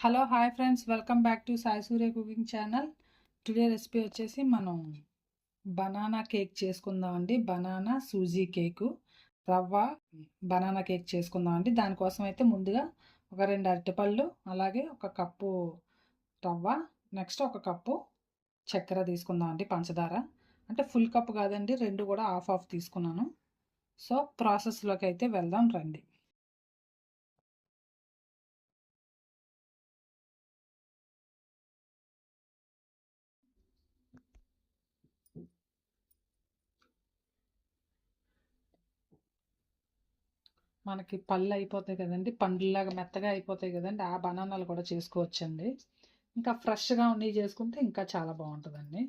Hello hi friends welcome back to Sai Surya cooking channel today recipe వచ్చేసి మనం banana cake చేసుకుందామండి banana suji cake రవ్వ banana cake చేసుకుందామండి దానికోసం అయితే ముందుగా ఒక రెండు అరటిపళ్ళు అలాగే ఒక కప్పు రవ్వ నెక్స్ట్ ఒక కప్పు చక్కెర తీసుకుందామండి పంచదార. అంటే ఫుల్ కప్ కాదండి రెండు కూడా హాఫ్ హాఫ్ తీసుకున్నాను. సో ప్రాసెస్లోకి అయితే వెళ్దాం రండి. మనకి పళ్ళు అయిపోతాయి కదండి. పండ్లలాగా మెత్తగా అయిపోతాయి కదండి. ఆ బనానాలు కూడా చేసుకోవచ్చండి. ఇంకా ఫ్రెష్గా ఉన్నవి చేసుకుంటే ఇంకా చాలా బాగుంటుందండి.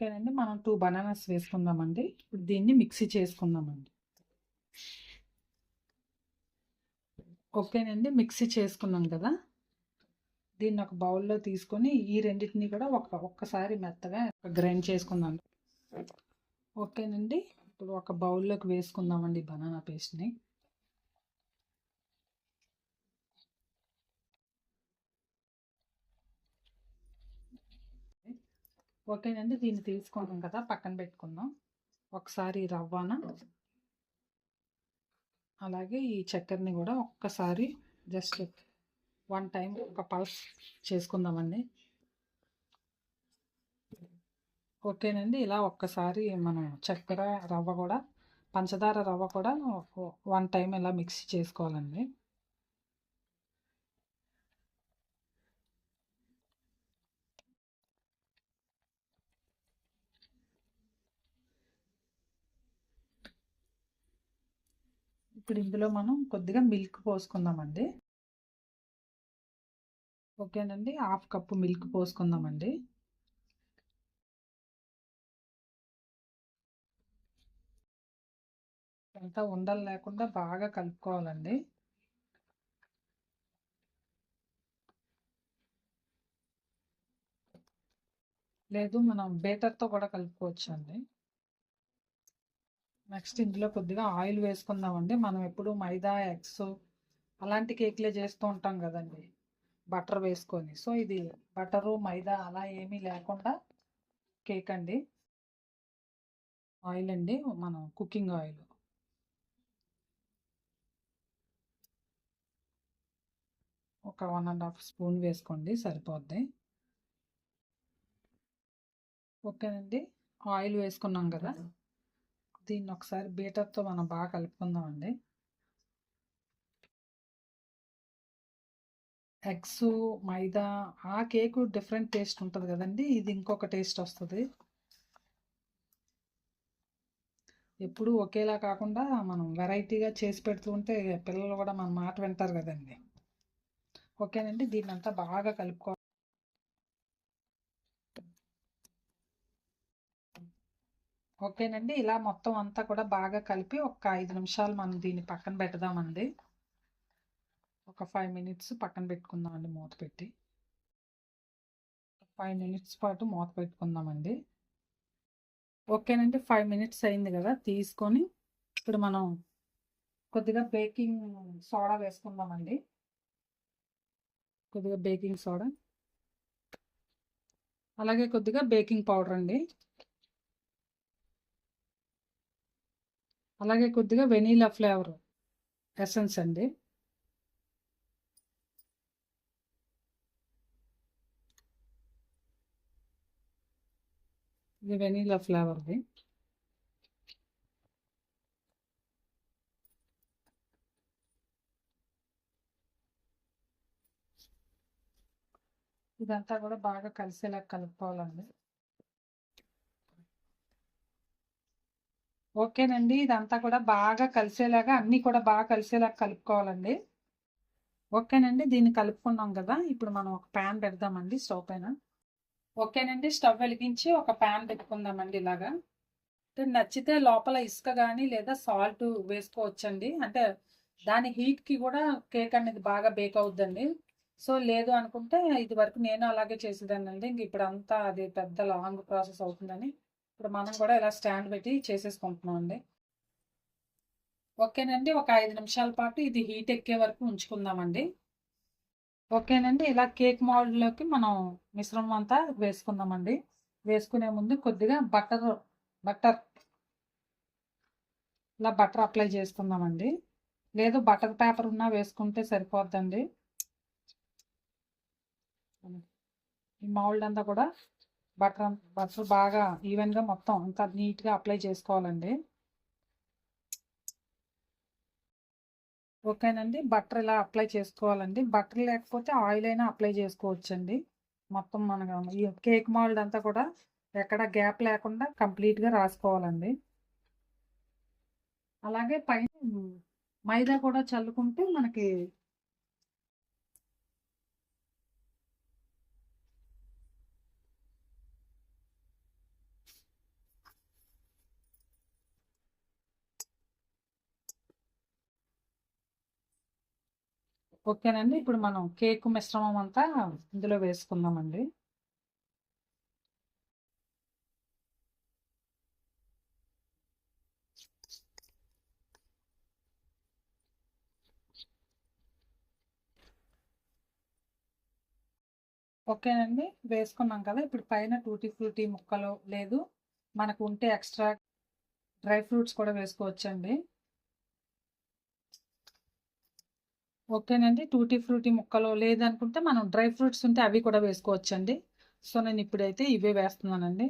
ఓకేనండి మనం టూ బనానాస్ వేసుకుందామండి. ఇప్పుడు దీన్ని మిక్సీ చేసుకుందామండి. ఓకేనండి మిక్సీ చేసుకున్నాం కదా. దీన్ని ఒక బౌల్లో తీసుకొని ఈ రెండింటిని కూడా ఒక ఒక్కసారి మెత్తగా గ్రైండ్ చేసుకుందాం. ఓకేనండి ఇప్పుడు ఒక బౌల్లోకి వేసుకుందామండి బనానా పేస్ట్ని. ఓకేనండి దీన్ని తీసుకున్నాం కదా పక్కన పెట్టుకుందాం. ఒకసారి రవ్వన. అలాగే ఈ చక్కెరని కూడా ఒక్కసారి జస్ట్ వన్ టైం ఒక పల్స్ చేసుకుందామండి. ఓకేనండి ఇలా ఒక్కసారి మనం చక్కెర రవ్వ కూడా పంచదార రవ్వ కూడా వన్ టైం ఇలా మిక్స్ చేసుకోవాలండి. ఇప్పుడు ఇందులో మనం కొద్దిగా మిల్క్ పోసుకుందామండి. ఓకేనండి హాఫ్ కప్పు మిల్క్ పోసుకుందామండి. అంతా ఉండలు లేకుండా బాగా కలుపుకోవాలండి. లేదు మనం బేటర్తో కూడా కలుపుకోవచ్చు అండి నెక్స్ట్ ఇందులో కొద్దిగా ఆయిల్ వేసుకుందామండి. మనం ఎప్పుడు మైదా ఎగ్స్ అలాంటి కేక్లే చేస్తూ ఉంటాం కదండి. బటర్ వేసుకొని. సో ఇది బటరు మైదా అలా ఏమీ లేకుండా కేక్ అండి. ఆయిల్ అండి. మనం కుకింగ్ ఆయిల్. ఒక వన్ అండ్ హాఫ్ స్పూన్ వేసుకోండి. సరిపోద్ది. ఓకేనండి. ఆయిల్ వేసుకున్నాం కదా. దీన్ని ఒకసారి బీటర్తో మనం బాగా కలుపుకుందామండి ఎగ్స్ మైదా ఆ కేకు డిఫరెంట్ టేస్ట్ ఉంటుంది కదండి. ఇది ఇంకొక టేస్ట్ వస్తుంది. ఎప్పుడు ఒకేలా కాకుండా మనం వెరైటీగా చేసి పెడుతూ ఉంటే పిల్లలు కూడా మన మాట వింటారు కదండి. ఓకేనండి. దీన్ని అంతా బాగా కలుపుకో ఓకేనండి. ఇలా మొత్తం అంతా కూడా బాగా కలిపి ఒక ఐదు నిమిషాలు మనం దీన్ని పక్కన పెడదామండి. ఒక ఫైవ్ మినిట్స్ పక్కన పెట్టుకుందామండి మూత పెట్టి. ఫైవ్ మినిట్స్ పాటు మూత పెట్టుకుందామండి. ఓకేనండి. ఫైవ్ మినిట్స్ అయింది కదా తీసుకొని ఇప్పుడు మనం కొద్దిగా బేకింగ్ సోడా వేసుకుందామండి. కొద్దిగా బేకింగ్ సోడా. అలాగే కొద్దిగా బేకింగ్ పౌడర్ అండి. అలాగే కొద్దిగా వెనీలా ఫ్లేవర్ ఎసెన్స్ అండి. ఇది వెనీలా ఫ్లేవర్ది ఇదంతా కూడా బాగా కలిసేలా కలుపుకోవాలండి. ఓకేనండి. ఇదంతా కూడా బాగా కలిసేలాగా అన్నీ కూడా బాగా కలిసేలాగా కలుపుకోవాలండి. ఓకేనండి. దీన్ని కలుపుకున్నాం కదా. ఇప్పుడు మనం ఒక ప్యాన్ పెడదామండి స్టవ్ పైన. ఓకేనండి. స్టవ్ వెలిగించి ఒక ప్యాన్ పెట్టుకుందామండి ఇలాగా. అంటే నచ్చితే లోపల ఇసుక కానీ లేదా సాల్ట్ వేసుకోవచ్చండి. అంటే దాని హీట్కి కూడా కేక్ అనేది బాగా బేక్ అవుద్దండి. సో లేదు అనుకుంటే ఇది వరకు నేను అలాగే చేసేదాన్ని అండి ఇంక ఇప్పుడు అంతా అది పెద్ద లాంగ్ ప్రాసెస్ అవుతుందని. ఇప్పుడు మనం కూడా ఇలా స్టాండ్ పెట్టి చేసేసుకుంటున్నాం అండి ఓకేనండి ఒక ఐదు నిమిషాల పాటు ఇది హీట్ ఎక్కే వరకు ఉంచుకుందామండి. ఓకేనండి ఇలా కేక్ మౌల్డ్లోకి మనం మిశ్రమం అంతా వేసుకుందామండి. వేసుకునే ముందు కొద్దిగా బటర్ బటర్ ఇలా బటర్ అప్లై చేసుకుందామండి లేదు బటర్ పేపర్ ఉన్నా వేసుకుంటే సరిపోద్దండి. ఈ మౌల్డ్ అంతా కూడా బటర్ బటర్ బాగా ఈవెన్గా మొత్తం అంత నీట్గా అప్లై చేసుకోవాలండి. ఓకేనండి. బటర్ ఇలా అప్లై చేసుకోవాలండి. బటర్ లేకపోతే ఆయిల్ అయినా అప్లై చేసుకోవచ్చండి. మొత్తం మన ఈ కేక్ మాల్డ్ అంతా కూడా ఎక్కడ గ్యాప్ లేకుండా కంప్లీట్గా రాసుకోవాలండి. అలాగే పైన మైదా కూడా చల్లుకుంటే మనకి ఓకేనండి. ఇప్పుడు మనం కేక్ మిశ్రమం అంతా ఇందులో వేసుకుందామండి. ఓకేనండి. వేసుకున్నాం కదా. ఇప్పుడు పైన టూటీ ఫ్రూటీ ముక్కలు లేదు. మనకు ఉంటే ఎక్స్ట్రా డ్రై ఫ్రూట్స్ కూడా వేసుకోవచ్చండి. ఓకేనండి. టూటీ ఫ్రూటీ ముక్కలు లేదనుకుంటే మనం డ్రై ఫ్రూట్స్ ఉంటే అవి కూడా వేసుకోవచ్చండి. సో నేను ఇప్పుడైతే ఇవే వేస్తున్నానండి.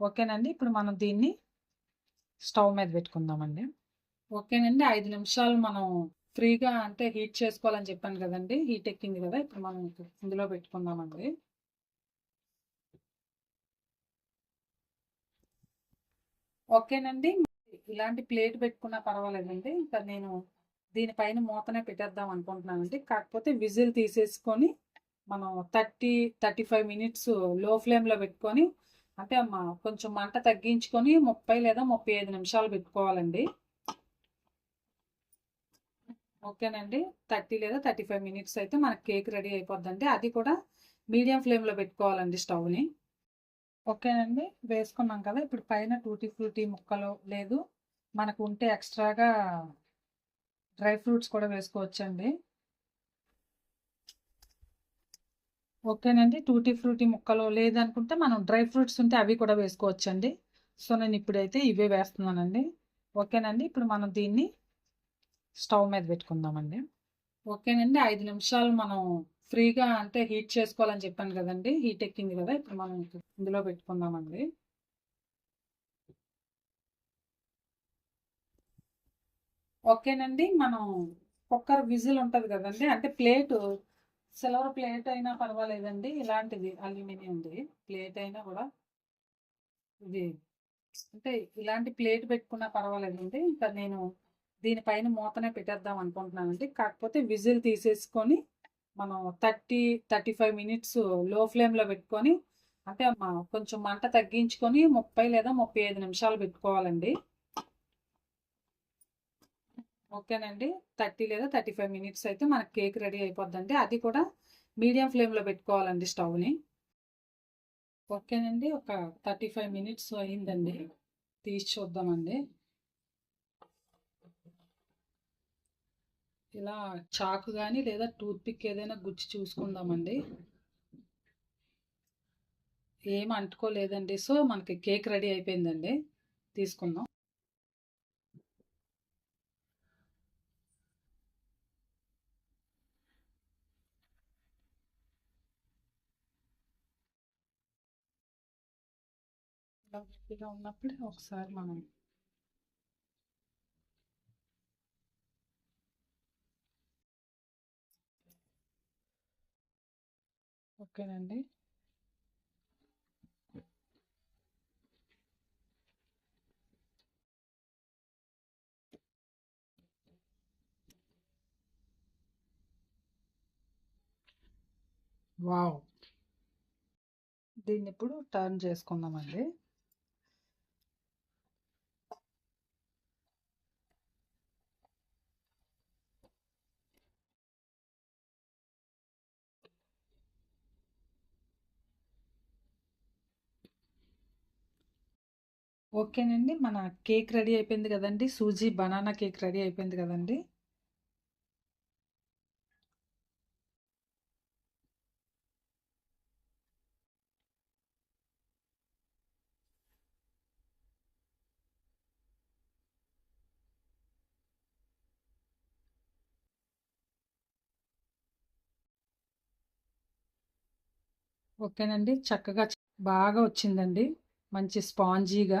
ఓకేనండి. ఇప్పుడు మనం దీన్ని స్టవ్ మీద పెట్టుకుందామండి. ఓకేనండి. ఐదు నిమిషాలు మనం ఫ్రీగా అంటే హీట్ చేసుకోవాలని చెప్పాను కదండి. హీట్ ఎక్కింది కదా. ఇప్పుడు మనం ఇందులో పెట్టుకుందామండి. ఓకేనండి. ఇలాంటి ప్లేట్ పెట్టుకున్నా పర్వాలేదండి. ఇంకా నేను దీనిపైన మూతనే పెట్టేద్దాం అనుకుంటున్నానండి. కాకపోతే విజిల్ తీసేసుకొని మనం థర్టీ థర్టీ ఫైవ్ మినిట్స్లో ఫ్లేమ్లో పెట్టుకొని అంటే కొంచెం మంట తగ్గించుకొని ముప్పై లేదా ముప్పై ఐదు నిమిషాలు పెట్టుకోవాలండి. ఓకేనండి. థర్టీ లేదా థర్టీ ఫైవ్ మినిట్స్ అయితే మనకి కేక్ రెడీ అయిపోద్దండి. అది కూడా మీడియం ఫ్లేమ్లో పెట్టుకోవాలండి స్టవ్ని. ఓకేనండి. వేసుకున్నాం కదా ఇప్పుడు పైన టూటీ ఫ్రూటీ ముక్కలు లేదు. మనకు ఉంటే ఎక్స్ట్రాగా డ్రై ఫ్రూట్స్ కూడా వేసుకోవచ్చండి. ఓకేనండి. టూటీ ఫ్రూటీ ముక్కలు లేదనుకుంటే మనం డ్రై ఫ్రూట్స్ ఉంటే అవి కూడా వేసుకోవచ్చండి. సో నేను ఇప్పుడైతే ఇవే వేస్తున్నానండి. ఓకేనండి. ఇప్పుడు మనం దీన్ని స్టవ్ మీద పెట్టుకుందామండి. ఓకేనండి. ఐదు నిమిషాలు మనం ఫ్రీగా అంటే హీట్ చేసుకోవాలని చెప్పాను కదండి. హీట్ ఎక్కింది కదా ఇప్పుడు మనం ఇందులో పెట్టుకుందామండి. ఓకేనండి మనం కుక్కర్ విజిల్ ఉంటుంది కదండి అంటే ప్లేటు సిల్వర్ ప్లేట్ అయినా పర్వాలేదండి ఇలాంటిది అల్యూమినియంది ప్లేట్ అయినా కూడా. ఇది అంటే ఇలాంటి ప్లేట్ పెట్టుకున్నా పర్వాలేదండి ఇంకా నేను దీనిపైన మూతనే పెట్టేద్దాం అనుకుంటున్నానండి కాకపోతే విజిల్ తీసేసుకొని మనం థర్టీ థర్టీ ఫైవ్ మినిట్స్లో ఫ్లేమ్లో పెట్టుకొని అంటే కొంచెం మంట తగ్గించుకొని ముప్పై లేదా ముప్పై ఐదు నిమిషాలు పెట్టుకోవాలండి. ఓకేనండి. థర్టీ లేదా థర్టీ ఫైవ్ మినిట్స్ అయితే మనకి కేక్ రెడీ అయిపోద్దండి. అది కూడా మీడియం ఫ్లేమ్లో పెట్టుకోవాలండి స్టవ్ని. ఓకేనండి. ఒక థర్టీ ఫైవ్ మినిట్స్ అయిందండి. తీసి చూద్దామండి. ఇలా చాకు కానీ లేదా టూత్పిక్ ఏదైనా గుచ్చి చూసుకుందామండి. ఏం అంటుకోలేదండి. సో మనకి కేక్ రెడీ అయిపోయిందండి. తీసుకుందాం. ఇలా ఉన్నప్పుడే ఒకసారి మనం ఓకేనండి. వావ్. దీన్ని ఇప్పుడు టర్న్ చేసుకుందామండి. ఓకేనండి. మన కేక్ రెడీ అయిపోయింది కదండి. సూజీ బనానా కేక్ రెడీ అయిపోయింది కదండి. ఓకేనండి. చక్కగా బాగా వచ్చిందండి. మంచి స్పాంజీగా.